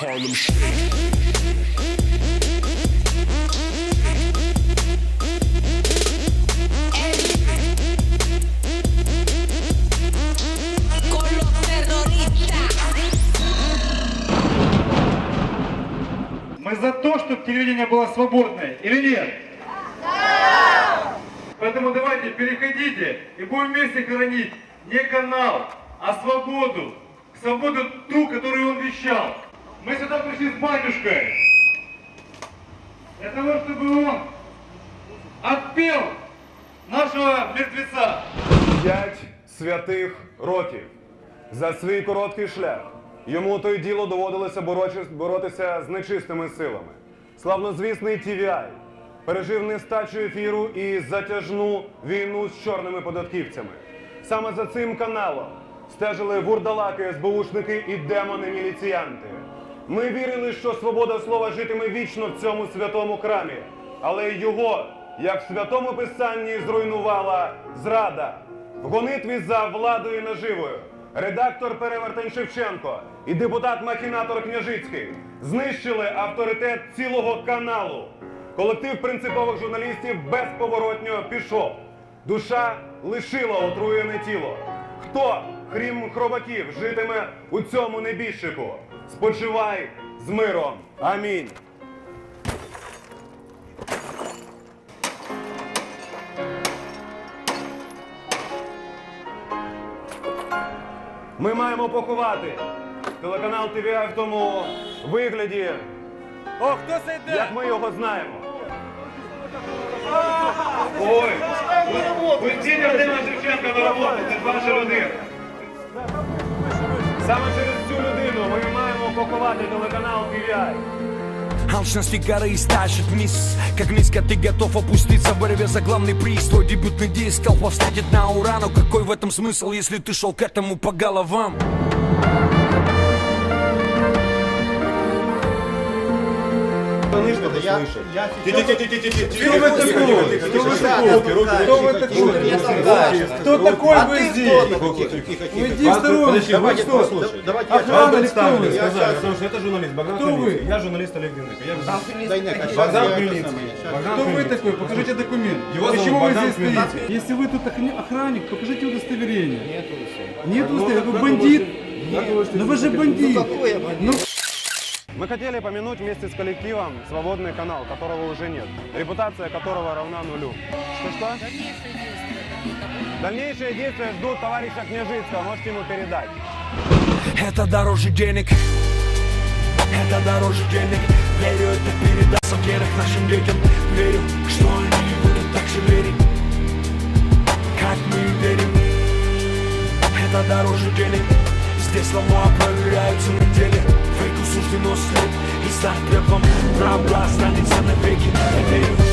Harlem Shake. Мы за то, чтобы телевидение было свободное, или нет? Да! Поэтому давайте переходите и будем вместе хранить не канал, а свободу. Свободу ту, которую он вещал. Мы сюда пришли с батюшкой. Для того, чтобы он отпел нашего мертвеца. П'ять святих років. За свій короткий шлях йому то й діло доводилося боротися з нечистими силами. Славнозвісний TVI пережив нестачу ефіру і затяжну війну з чорними податківцями. Саме за цим каналом стежили вурдалаки, СБУшники і демони-міліціянти. Ми вірили, що свобода слова житиме вічно в цьому святому храмі, але його, як в святому писанні, зруйнувала зрада. В гонитві за владою наживою редактор Перевертень Шевченко і депутат-махінатор Княжицький знищили авторитет цілого каналу. Колектив принципових журналістів безповоротньо пішов. Душа лишила отруєне тіло. Хто, крім хробаків, житиме у цьому небіжчику? Спочивай з миром. Амінь. Ми маємо поховати телеканал ТВА в тому вигляді, О, хто це йде? як ми його знаємо. Ой, пустіть Артема Шевченка на роботу, це ж ваша родина. Саме через цю людину ми маємо поховати телеканал TVI. Алчности горы стащит вниз Как низко ты готов опуститься в борьбе за главный приз Твой дебютный диск толпа встретит на ура Но какой в этом смысл, если ты шел к этому по головам? Кто вы такой? Кто вы такой? Кто вы такой? Кто такой вы здесь? Уйди в сторонку. Вы что? Охрана или кто вы? Слушай, это журналист Богдан Кто вы? Я журналист Олег. Я журналист. Богдан Хмельницкий. Кто вы такой? Покажите документ. Почему вы здесь стоите? Если вы тут охранник, покажите удостоверение. Нет удостоверения. Вы бандит? Ну вы же бандит. Ну Мы хотели помянуть вместе с коллективом свободный канал, которого уже нет, репутация которого равна нулю. Что-что? Дальнейшие действия ждут товарища Княжицкого, можете ему передать. Это дороже денег Это дороже денег Верю, это передаст вверх нашим детям Верю, что они будут так же верить Как мы верим Это дороже денег Здесь слова проверяются на деле Слушни, но след и стар препам Прав глас, станем са навеки, е верил